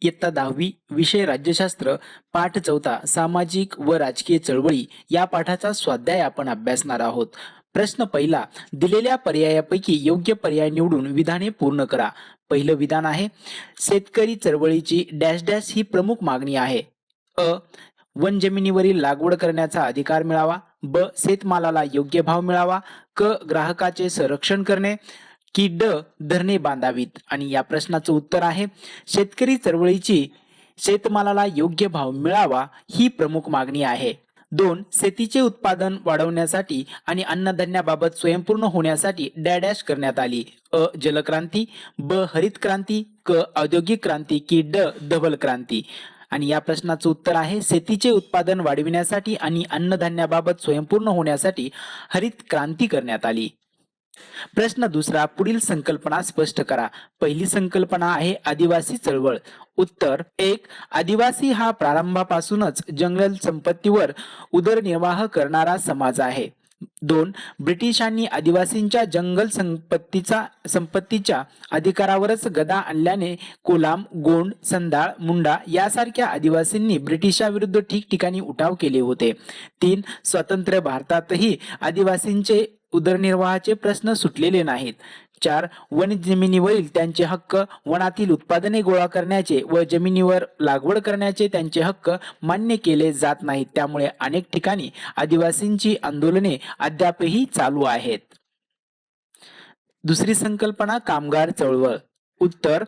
इयत्ता दहावी विषय राज्यशास्त्र पाठ चौथा सामाजिक व राजकीय चळवळी या पाठाचा स्वाध्याय आपण अभ्यासणार आहोत. प्रश्न पहिला दिलेल्या पर्यायापैकी योग्य पर्याय निवडून विधाने पूर्ण करा. पहिलं विधान आहे शेतकरी चळवळीची डॅश डॅश ही प्रमुख मागणी आहे. अ वन जमिनीवरील लागवड करण्याचा अधिकार मिळावा. ब शेतमालाला योग्य भाव मिळावा. क ग्राहकाचे संरक्षण करणे. की ड धरणे बांधावीत. आणि या प्रश्नाचं उत्तर आहे शेतकरी चळवळीची शेतमालाला योग्य भाव मिळावा ही प्रमुख मागणी आहे. दोन शेतीचे उत्पादन वाढवण्यासाठी आणि अन्नधान्याबाबत स्वयंपूर्ण होण्यासाठी डॅडॅश करण्यात आली. अ जलक्रांती ब हरित क्रांती क औद्योगिक क्रांती की ड धबल क्रांती. आणि या प्रश्नाचं उत्तर आहे शेतीचे उत्पादन वाढविण्यासाठी आणि अन्नधान्याबाबत स्वयंपूर्ण होण्यासाठी हरित क्रांती करण्यात आली. प्रश्न दुसरा पुढील संकल्पना स्पष्ट करा. पहिली संकल्पना आहे आदिवासी चळवळ. उत्तर एक आदिवासी हा प्रारंभापासूनच जंगल संपत्तीवर उदरनिर्वाह करणारा समाज आहे. दोन ब्रिटिशांनी आदिवासींच्या जंगल संपत्तीचा संपत्तीच्या अधिकारावरच गदा आणल्याने कोलाम गोंड संदाळ मुंडा यासारख्या आदिवासींनी ब्रिटिशाविरुद्ध ठिकठिकाणी उठाव केले होते. तीन स्वतंत्र भारतातही आदिवासींचे उदरनिर्वाहाचे प्रश्न सुटलेले नाहीत. चार वन जमिनीवरील त्यांचे हक्क वनातील उत्पादने गोळा करण्याचे व जमिनीवर लागवड करण्याचे त्यांचे हक्क मान्य केले जात नाहीत. त्यामुळे अनेक ठिकाणी आदिवासींची आंदोलने अद्यापही चालू आहेत. दुसरी संकल्पना कामगार चळवळ. उत्तर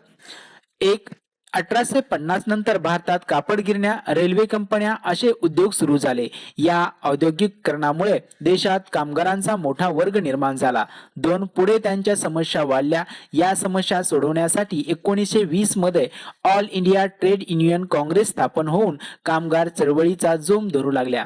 एक अठराशे पन्नास नंतर भारतात कापड गिरण्या रेल्वे कंपन्या असे उद्योग सुरू झाले. या औद्योगिकरणामुळे देशात कामगारांचा मोठा वर्ग निर्माण झाला. दोन पुढे त्यांच्या समस्या वाढल्या. या समस्या सोडवण्यासाठी एकोणीसशे वीसमध्ये all India trade union Congress स्थापन होऊन कामगार चळवळीचा जोम धरू लागल्या.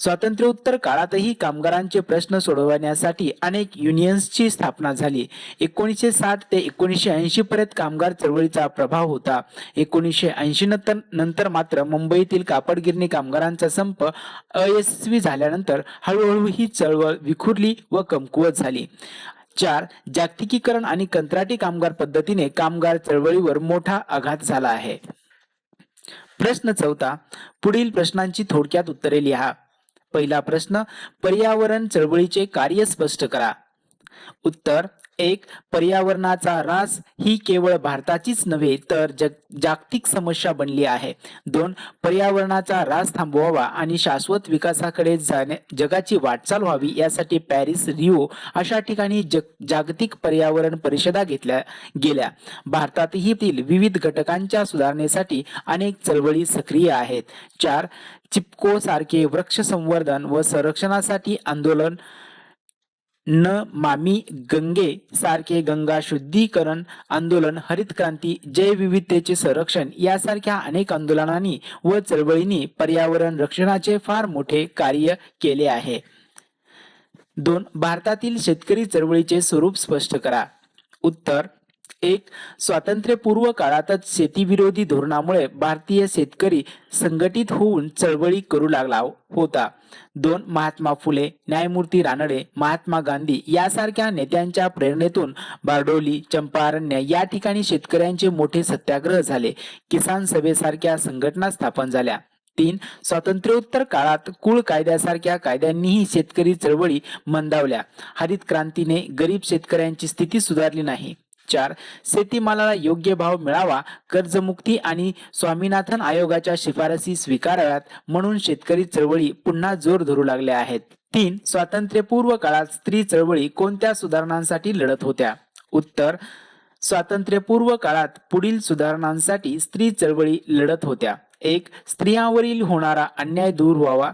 स्वातंत्र्योत्तर काळातही कामगारांचे प्रश्न सोडवण्यासाठी अनेक युनियन्सची स्थापना झाली. एकोणीसशे साठ ते एकोणीसशे ऐंशी पर्यंत कामगार चळवळीचा प्रभाव होता. एकोणीसशे ऐंशी नंतर नंतर मात्र मुंबईतील कापडगिरणी कामगारांचा संप अयशस्वी झाल्यानंतर हळूहळू ही चळवळ विखुरली व कमकुवत झाली. चार जागतिकीकरण आणि कंत्राटी कामगार पद्धतीने कामगार चळवळीवर मोठा आघात झाला आहे. प्रश्न चौथा पुढील प्रश्नांची थोडक्यात उत्तरे लिहा. पहिला प्रश्न पर्यावरण चळवळीचे कार्य स्पष्ट करा. उत्तर एक पर्यावरणाचा ऱ्हास ही केवळ भारताचीच नव्हे तर जग जागतिक समस्या बनली आहे. दोन पर्यावरणाचा ऱ्हास थांबवावा आणि शाश्वत विकासाकडे जाण्या जगाची वाटचाल व्हावी यासाठी पॅरिस रिओ अशा ठिकाणी जग जागतिक पर्यावरण परिषदा घेतल्या गेल्या. भारतातही विविध घटकांच्या सुधारणेसाठी अनेक चळवळी सक्रिय आहेत. चार चिपको सारखे वृक्ष संवर्धन व संरक्षणासाठी आंदोलन न मामी गंगे सारखे गंगा शुद्धीकरण आंदोलन हरित क्रांती जैवविविधतेचे संरक्षण यासारख्या अनेक आंदोलनांनी व चळवळींनी पर्यावरण रक्षणाचे फार मोठे कार्य केले आहे. दोन भारतातील शेतकरी चळवळीचे स्वरूप स्पष्ट करा. उत्तर एक स्वातंत्र्यपूर्व काळातच शेतीविरोधी धोरणामुळे भारतीय शेतकरी संघटित होऊन चळवळी करू लागला होता. दोन महात्मा फुले न्यायमूर्ती रानडे महात्मा गांधी यासारख्या नेत्यांच्या प्रेरणेतून बारडोली चंपारण्य या ठिकाणी शेतकऱ्यांचे मोठे सत्याग्रह झाले. किसान सभेसारख्या संघटना स्थापन झाल्या. तीन स्वातंत्र्योत्तर काळात कुळ कायद्यासारख्या कायद्यांनीही शेतकरी चळवळी मंदावल्या. हरित क्रांतीने गरीब शेतकऱ्यांची स्थिती सुधारली नाही. चार शेतीमालाला योग्य भाव मिळावा कर्जमुक्ती आणि स्वामीनाथन आयोगाच्या शिफारसी स्वीकाराव्यात म्हणून शेतकरी चळवळी पुन्हा जोर धरू लागल्या आहेत. तीन स्वातंत्र्यपूर्व काळात स्त्री चळवळी कोणत्या सुधारणांसाठी लढत होत्या? उत्तर स्वातंत्र्यपूर्व काळात पुढील सुधारणांसाठी स्त्री चळवळी लढत होत्या. एक स्त्रियांवरील होणारा अन्याय दूर व्हावा.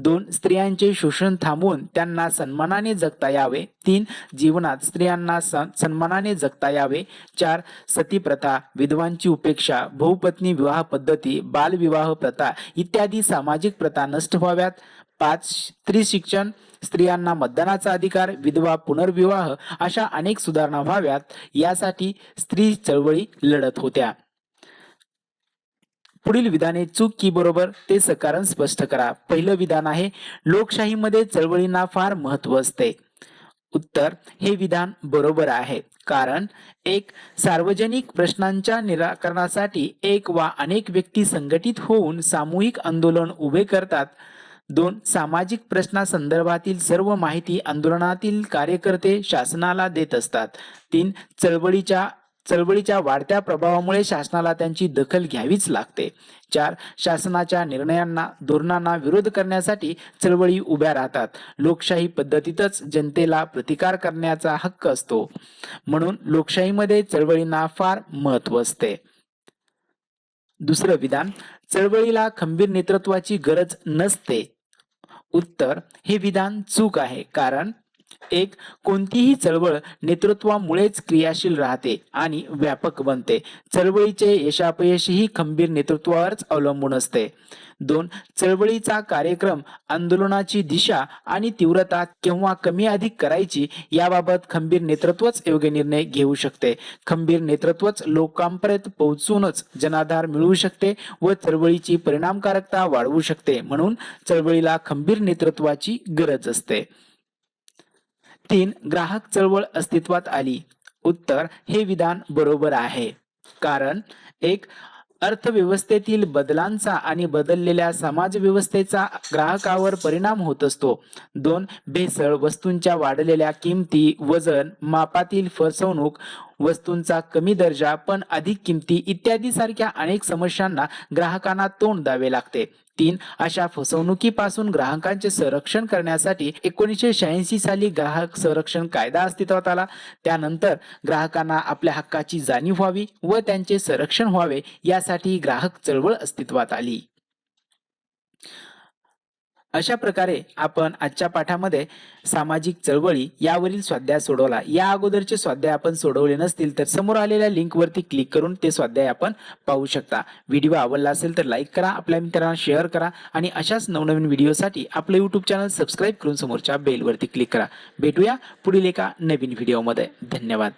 दोन स्त्रियांचे शोषण थांबवून त्यांना सन्मानाने जगता यावे. तीन जीवनात स्त्रियांना सन- सन्मानाने जगता यावे. चार सती प्रथा विधवांची उपेक्षा बहुपत्नी विवाह पद्धती बालविवाह प्रथा इत्यादी सामाजिक प्रथा नष्ट व्हाव्यात. पाच स्त्री शिक्षण स्त्रियांना मतदानाचा अधिकार विधवा पुनर्विवाह अशा अनेक सुधारणा व्हाव्यात. यासाठी स्त्री चळवळी लढत होत्या. पुढील विधाने चूक की बरोबर ते सकारण स्पष्ट करा. पहिलं विधान आहे लोकशाहीमध्ये चळवळींना फार महत्त्व असते. उत्तर हे विधान बरोबर आहे. कारण एक सार्वजनिक प्रश्नांच्या निराकरणासाठी एक वा अनेक व्यक्ती संघटित होऊन सामूहिक आंदोलन उभे करतात. दोन सामाजिक प्रश्नासंदर्भातील सर्व माहिती आंदोलनातील कार्यकर्ते शासनाला देत असतात. तीन चळवळीच्या चळवळीच्या वाढत्या प्रभावामुळे शासनाला त्यांची दखल घ्यावीच लागते. चार शासनाच्या निर्णयांना धोरणांना विरोध करण्यासाठी चळवळी उभ्या राहतात. लोकशाही पद्धतीतच जनतेला प्रतिकार करण्याचा हक्क असतो. म्हणून लोकशाहीमध्ये चळवळींना फार महत्त्व असते. दुसरं विधान चळवळीला खंबीर नेतृत्वाची गरज नसते. उत्तर हे विधान चूक आहे. कारण एक कोणतीही चळवळ नेतृत्वामुळेच क्रियाशील राहते आणि व्यापक बनते. चळवळीचे यशापयशही खंबीर नेतृत्वावरच अवलंबून असते. दोन चळवळीचा कार्यक्रम आंदोलनाची दिशा आणि तीव्रता केव्हा कमी अधिक करायची याबाबत खंबीर नेतृत्वच योग्य निर्णय घेऊ शकते. खंबीर नेतृत्वच लोकांपर्यंत पोहोचूनच जनाधार मिळवू शकते व चळवळीची परिणामकारकता वाढवू शकते. म्हणून चळवळीला खंबीर नेतृत्वाची गरज असते. तीन ग्राहक चळवळ अस्तित्वात आली. उत्तर हे विधान बरोबर आहे. कारण एक अर्थव्यवस्थेतील बदलांचा आणि बदललेल्या समाजव्यवस्थेचा ग्राहकावर परिणाम होत असतो. दोन भेसळ वस्तूंच्या वाढलेल्या किमती वजन मापातील फसवणूक वस्तूंचा कमी दर्जा पण अधिक किमती इत्यादी सारख्या अनेक समस्यांना ग्राहकांना तोंड द्यावे लागते. तीन अशा फसवणुकीपासून ग्राहकांचे संरक्षण करण्यासाठी एकोणीसशे शहाऐंशी साली ग्राहक संरक्षण कायदा अस्तित्वात आला. त्यानंतर ग्राहकांना आपल्या हक्काची जाणीव व्हावी व त्यांचे संरक्षण व्हावे यासाठी ग्राहक चळवळ अस्तित्वात आली. अशा प्रकारे आपण आजच्या पाठामध्ये सामाजिक चळवळी यावरील स्वाध्याय सोडवला. या अगोदरचे स्वाध्याय आपण सोडवले नसतील तर समोर आलेल्या लिंकवरती क्लिक करून ते स्वाध्याय आपण पाहू शकता. व्हिडिओ आवडला असेल तर लाईक करा आपल्या मित्रांना शेअर करा आणि अशाच नवनवीन व्हिडिओसाठी आपलं यूट्यूब चॅनल सबस्क्राईब करून समोरच्या बेलवरती क्लिक करा. भेटूया पुढील एका नवीन व्हिडिओमध्ये धन्यवाद.